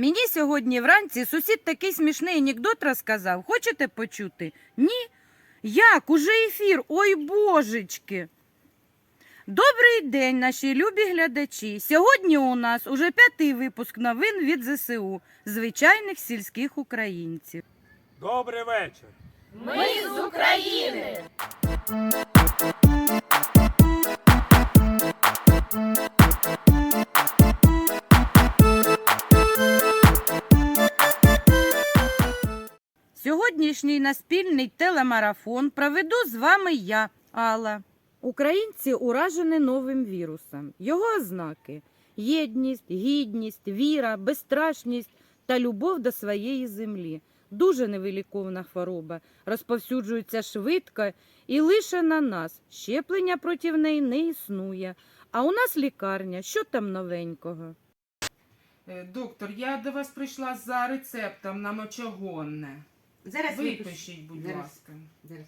Мені сьогодні вранці сусід такий смішний анекдот розказав. Хочете почути? Ні? Як? Уже ефір? Ой божечки. Добрий день, наші любі глядачі. Сьогодні у нас уже п'ятий випуск новин від ЗСУ, звичайних сільських українців. Добрий вечір. Ми з України. Сьогоднішній наспільний телемарафон проведу з вами я, Алла. Українці уражені новим вірусом. Його ознаки єдність, гідність, віра, безстрашність та любов до своєї землі. Дуже невиліковна хвороба, розповсюджується швидко і лише на нас. Щеплення проти неї не існує. А у нас лікарня. Що там новенького? Е, Доктор, я до вас прийшла за рецептом на мочогонне. Зараз. Випишіть, будь Зараз. ласка. Зараз.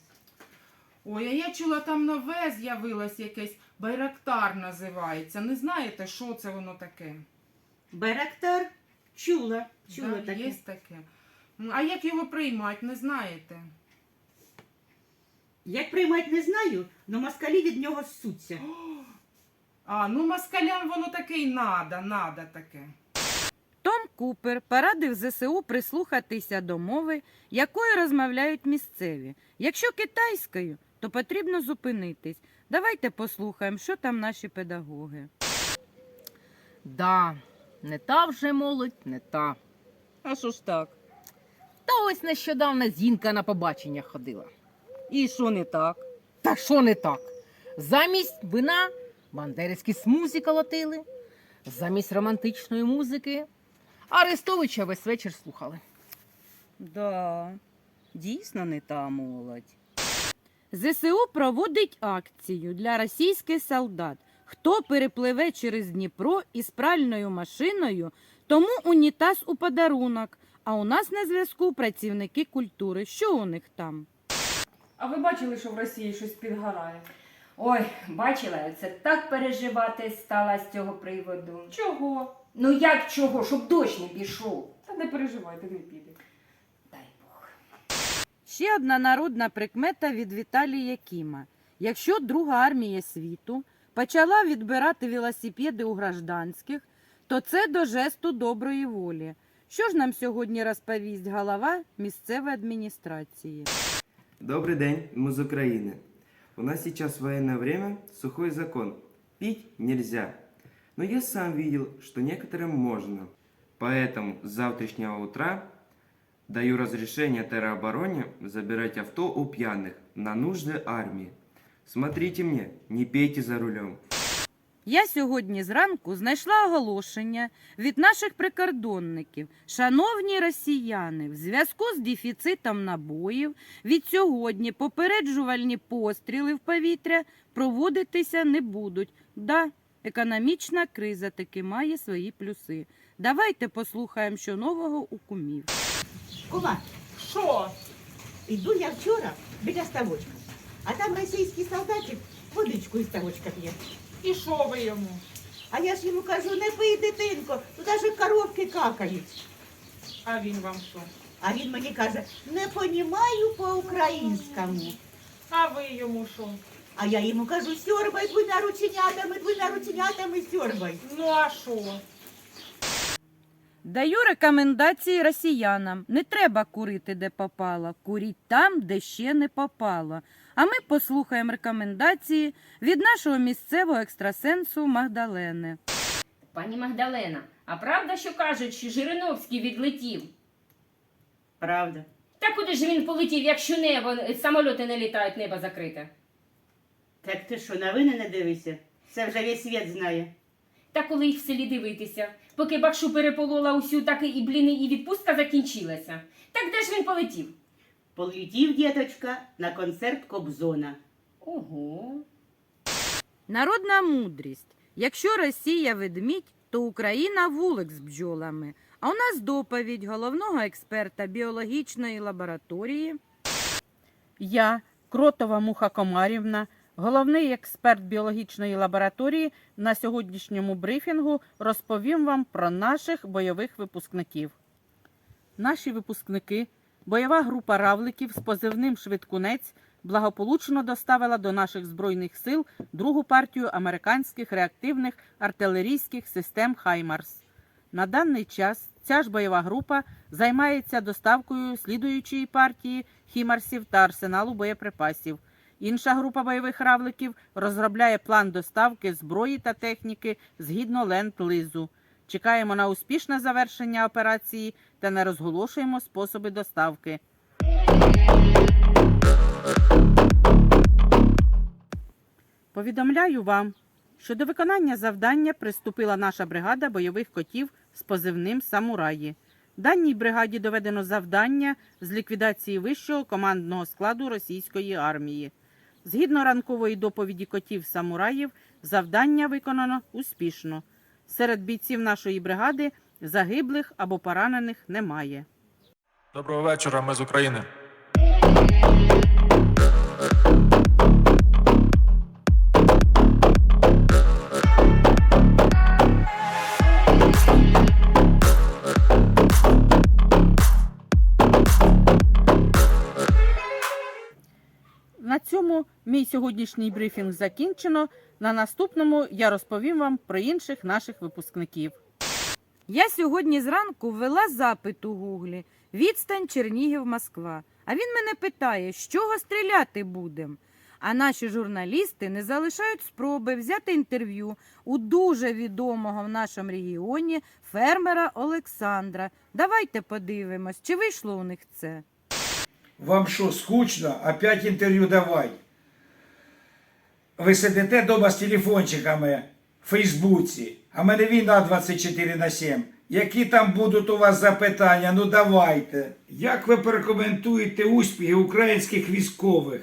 Ой, а я чула, там нове з'явилось якесь байрактар називається. Не знаєте, що це воно таке? Байрактар чула. Чула Да, таке. Є таке. А як його приймати, не знаєте? Як приймати не знаю, але москалі від нього ссуться. А, ну москалям воно таке й надо, надо таке. Том Купер порадив ЗСУ прислухатися до мови, якою розмовляють місцеві. Якщо китайською, то потрібно зупинитись. Давайте послухаємо, що там наші педагоги. Да, не та вже молодь, не та. А що ж так? Та ось нещодавно зінка на побачення ходила. І що не так? Та що не так? Замість вина бандерівські смузі колотили, замість романтичної музики Арестовича весь вечір слухали. Да, дійсно не та молодь. ЗСУ проводить акцію для російських солдат. Хто перепливе через Дніпро із пральною машиною, тому унітаз у подарунок. А у нас на зв'язку працівники культури. Що у них там? А ви бачили, що в Росії щось підгорає? Ой, бачила, це так переживати стала з цього приводу. Чого? Ну як чого, щоб дощ не пішов? Та не переживайте, не піде. Дай Бог. Ще одна народна прикмета від Віталія Кіма. Якщо Друга армія світу почала відбирати велосипеди у гражданських, то це до жесту доброї волі. Що ж нам сьогодні розповість голова місцевої адміністрації? Добрый день, мы из Украины. У нас сейчас военное время, сухой закон. Пить нельзя. Но я сам видел, что некоторым можно. Поэтому с завтрашнего утра даю разрешение теробороне забирать авто у пьяных на нужды армии. Смотрите мне, не пейте за рулем. Я сьогодні зранку знайшла оголошення від наших прикордонників. Шановні росіяни, в зв'язку з дефіцитом набоїв від сьогодні попереджувальні постріли в повітря проводитися не будуть. Да, економічна криза таки має свої плюси. Давайте послухаємо, що нового у кумів. Кума, Що? іду я вчора біля ставочка, а там російський солдатик водичку із ставочка п'є. І що ви йому? А я ж йому кажу, не пий, дитинко, тут аж коровки какають. А він вам що? А він мені каже, не понімаю по-українському. А ви йому що? А я йому кажу, сьорбай двома рученятами, двома рученятами сьорбай. Ну а що? Даю рекомендації росіянам. Не треба курити, де попало. Куріть там, де ще не попало. А ми послухаємо рекомендації від нашого місцевого екстрасенсу Магдалени. Пані Магдалена, а правда, що кажуть, що Жириновський відлетів? Правда. Та куди ж він полетів, якщо небо, самольоти не літають, небо закрите? Так ти що, новини не дивишся? Це вже весь світ знає. Та коли їх в селі дивитися, поки бакшу переполола усю, так і бліни, і відпустка закінчилася. Так де ж він полетів? Полетів діточка на концерт Кобзона. Ого. Народна мудрість. Якщо Росія ведмідь, то Україна вулик з бджолами. А у нас доповідь головного експерта біологічної лабораторії. Я, Кротова Муха Комарівна, головний експерт біологічної лабораторії, на сьогоднішньому брифінгу розповім вам про наших бойових випускників. Наші випускники, бойова група равликів з позивним Швидкунець благополучно доставила до наших збройних сил другу партію американських реактивних артилерійських систем Хаймарс. На даний час ця ж бойова група займається доставкою слідуючої партії хімарсів та арсеналу боєприпасів. Інша група бойових равликів розробляє план доставки зброї та техніки згідно ленд-лизу. Чекаємо на успішне завершення операції та не розголошуємо способи доставки. Повідомляю вам, що до виконання завдання приступила наша бригада бойових котів з позивним Самураї. Даній бригаді доведено завдання з ліквідації вищого командного складу російської армії. Згідно ранкової доповіді котів самураїв, завдання виконано успішно. Серед бійців нашої бригади загиблих або поранених немає. Доброго вечора, ми з України. Сьогоднішній брифінг закінчено. На наступному я розповім вам про інших наших випускників. Я сьогодні зранку ввела запит у гуглі відстань Чернігів Москва. А він мене питає, з чого стріляти будемо. А наші журналісти не залишають спроби взяти інтерв'ю у дуже відомого в нашому регіоні фермера Олександра. Давайте подивимось, чи вийшло у них це. Вам що, скучно? Опять інтерв'ю давай. Ви сидите вдома з телефончиками в Фейсбуці, а мене війна 24 на 7. Які там будуть у вас запитання? Ну давайте. Як ви прокоментуєте успіхи українських військових?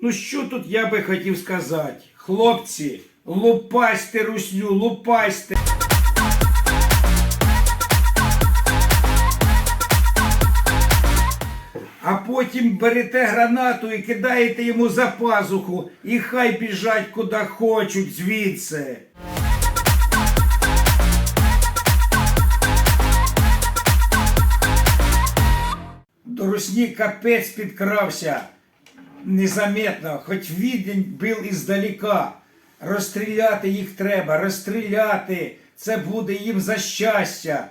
Ну що тут я би хотів сказати? Хлопці, лупасьте русню, лупасьте. Потім берете гранату і кидаєте йому за пазуху, і хай біжать куди хочуть звідси. До русні капець підкрався незаметно, хоч відень був іздалека. Розстріляти їх треба, розстріляти. Це буде їм за щастя.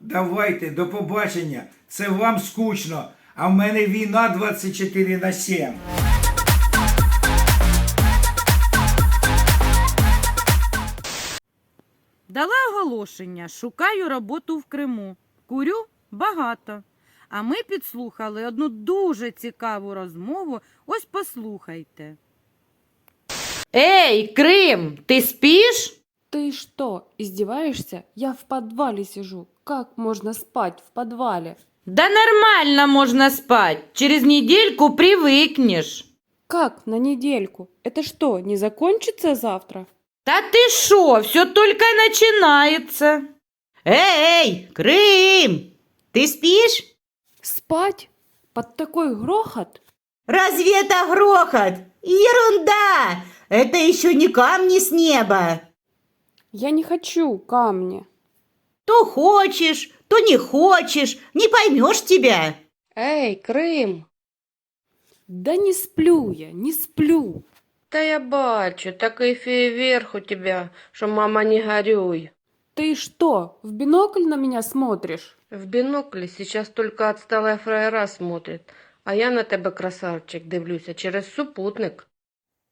Давайте, до побачення. Це вам скучно, а в мене війна 24 на 7. Дала оголошення, шукаю роботу в Криму. Курю багато. А ми підслухали одну дуже цікаву розмову. Ось послухайте. Ей, Крим, ти спиш? Ты что, издеваешься? Я в подвале сижу. Как можно спать в подвале? Да нормально можна спать. Через недельку привикнеш. Как на недельку? Это что, не закончится завтра? Та ти що, все только начинается. Ей, Крим, ти спиш? Спать? Под такой грохот? Разве это грохот? Ерунда! Это еще не камни с неба. Я не хочу камни. То хочешь, то не хочешь, не поймешь тебя. Эй, Крым! Да не сплю я, не сплю. Та я бачу, такий фейерверк у тебя, що мама не горюй. Ты что, в бинокль на меня смотришь? В біноклі сейчас только отсталая фраєра смотрит, а я на тебе, красавчик, дивлюся через супутник.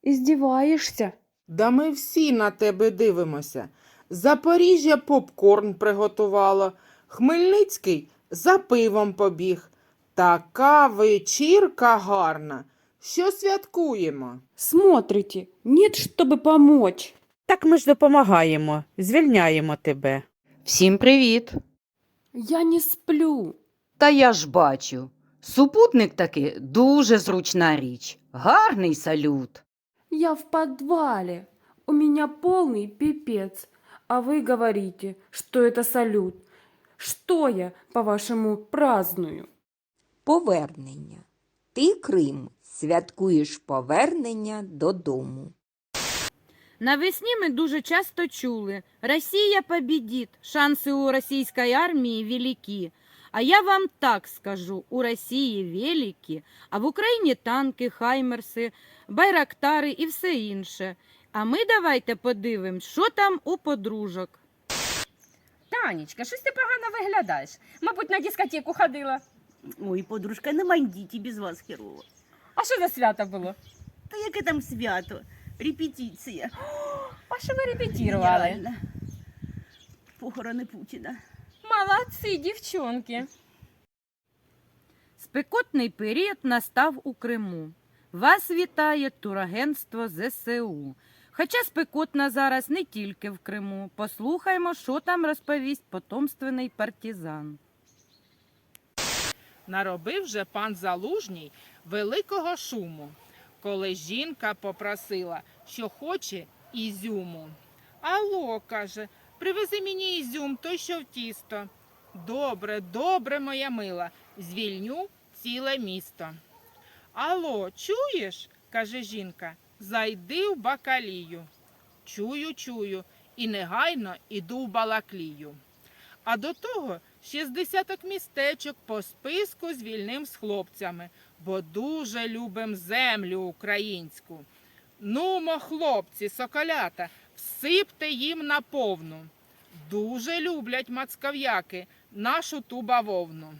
Издеваешься? Да ми всі на тебе дивимося. Запоріжжя попкорн приготувало, Хмельницький за пивом побіг. Така вечірка гарна. Що святкуємо? Смотрите, нет, чтобы помочь. Так ми ж допомагаємо, звільняємо тебе. Всім привіт. Я не сплю. Та я ж бачу. Супутник таки дуже зручна річ. Гарний салют. Я в подвале. У меня полный пипец. А вы говорите, что это салют. Что я, по-вашему, праздную? Повернення. Ти, Крим, святкуєш повернення додому. Навесні ми дуже часто чули «Росія побідіть, шанси у російської армії великі». А я вам так скажу, у Росії великі, а в Україні танки, хаймерси, байрактари і все інше. А ми давайте подивимось, що там у подружок. Танечка, щось ти погано виглядаєш. Мабуть, на дискотеку ходила. Ой, подружка, не мандіть, і без вас херово. А що за свято було? Та яке там свято? Репетиція. А що ви репетірували? Похорони Путіна. Молодці, дівчонки. Спекотний період настав у Криму. Вас вітає турагентство ЗСУ. Хоча спекотна зараз не тільки в Криму. Послухаймо, що там розповість потомственний партизан. Наробив же пан Залужній великого шуму, коли жінка попросила, що хоче ізюму. Алло, каже, привези мені ізюм, той що в тісто. Добре, добре, моя мила, звільню ціле місто. Алло, чуєш? каже жінка, зайди в бакалію. Чую, чую, і негайно іду в балаклію. А до того ще з десяток містечок по списку звільним з хлопцями, бо дуже любим землю українську. Нумо, хлопці, соколята, всипте їм наповну. Дуже люблять мацкав'яки нашу ту бавовну.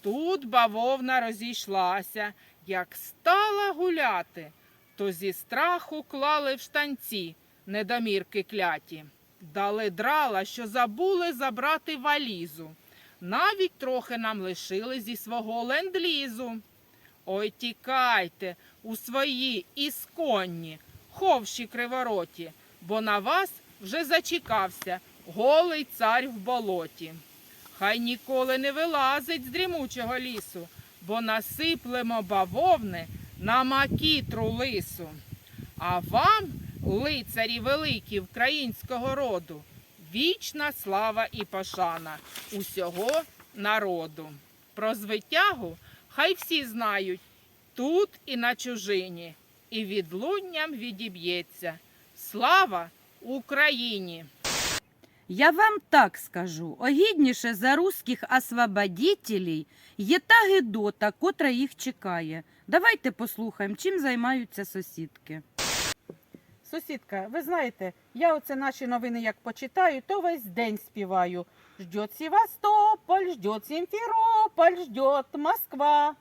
Тут бавовна розійшлася, як стала гуляти, то зі страху клали в штанці недомірки кляті. Дали драла, що забули забрати валізу. Навіть трохи нам лишили зі свого ленд-лізу. Ой, тікайте у свої ісконні, ховші кривороті, бо на вас вже зачекався голий цар в болоті. Хай ніколи не вилазить з дрімучого лісу, бо насиплемо бавовни на макітру лису. А вам, лицарі великі українського роду, вічна слава і пошана усього народу. Про звитягу хай всі знають тут і на чужині, і відлунням відіб'ється. Слава Україні! Я вам так скажу, огідніше за русських освободителей є та гидота, котра їх чекає. Давайте послухаємо, чим займаються сусідки. Сусідка, ви знаєте, я оце наші новини як почитаю, то весь день співаю. Ждет Севастополь, ждет Сімферополь, ждет Москва.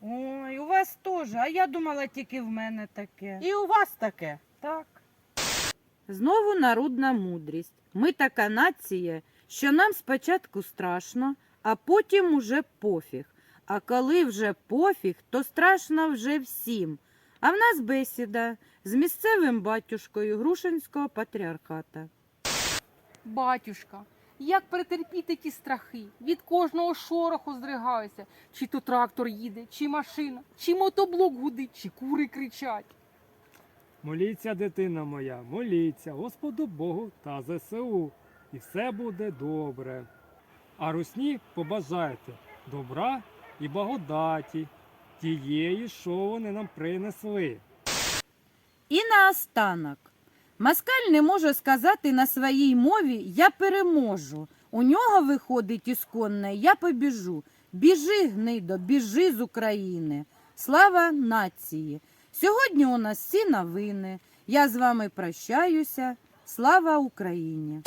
Ой, у вас теж, а я думала тільки в мене таке. І у вас таке. Так. Знову народна мудрість. Ми така нація, що нам спочатку страшно, а потім уже пофіг. А коли вже пофіг, то страшно вже всім. А в нас бесіда з місцевим батюшкою Грушинського патріархата. Батюшка, як перетерпіти ті страхи? Від кожного шороху здригаюся. Чи то трактор їде, чи машина, чи мотоблок гудить, чи кури кричать. Моліться, дитина моя, моліться Господу Богу та ЗСУ, і все буде добре. А русні побажайте добра і благодаті, тієї, що вони нам принесли. І наостанок. Москаль не може сказати на своїй мові Я переможу. У нього виходить ісконне Я побіжу. Біжи, гнидо, біжи з України. Слава нації! Сьогодні у нас всі новини. Я з вами прощаюся. Слава Україні!